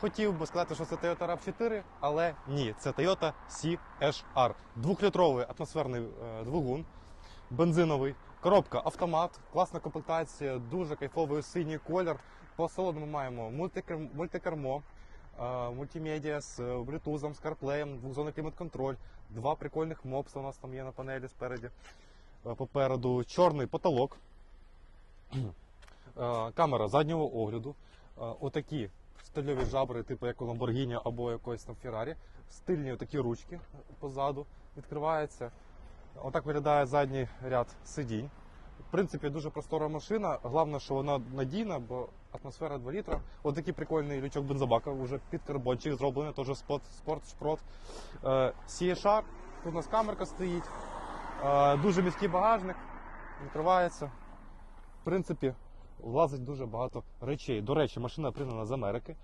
Хотів би сказати, що це Toyota RAV4, але ні, це Toyota CHR. Двохлітровий атмосферний е, двигун, бензиновий, коробка автомат, класна комплектація, дуже кайфовий синій колір. По салону ми маємо мультикер- мультикермо, е, мультимедіа з Bluetooth, з CarPlay, двохзонний клімат-контроль, два прикольних мопса у нас там є на панелі спереді. Е, Попереду чорний потолок, Е, камера заднього огляду, Е, отакі стильові жабри, типу як у Lamborghini або якоїсь там Ferrari, стильні отакі ручки позаду відкриваються. Отак виглядає задній ряд сидінь. В принципі, дуже простора машина. Головне, що вона надійна, бо атмосфера 2 літра. Ось такий прикольний лючок бензобака, вже під карбончик зроблений, теж спорт, спорт шпрот. Е, CHR, тут у нас камерка стоїть. Е, дуже міський багажник, відкривається. В принципі, влазить дуже багато речей. До речі, машина пригнана з Америки.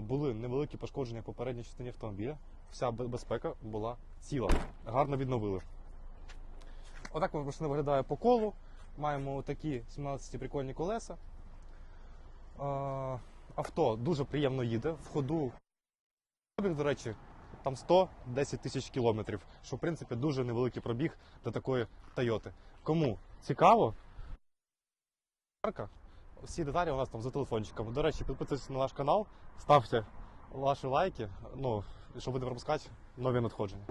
Були невеликі пошкодження попередній частині автомобіля. Вся безпека була ціла. Гарно відновили. Отак машина виглядає по колу. Маємо такі 17 прикольні колеса. Авто дуже приємно їде. В ходу, до речі, там 110 тисяч кілометрів, що в принципі дуже невеликий пробіг для такої Тойоти. Кому цікаво, всі деталі у нас там за телефончиком. До речі, підписуйтесь на наш канал, ставте ваші лайки, ну, щоб не пропускати нові надходження.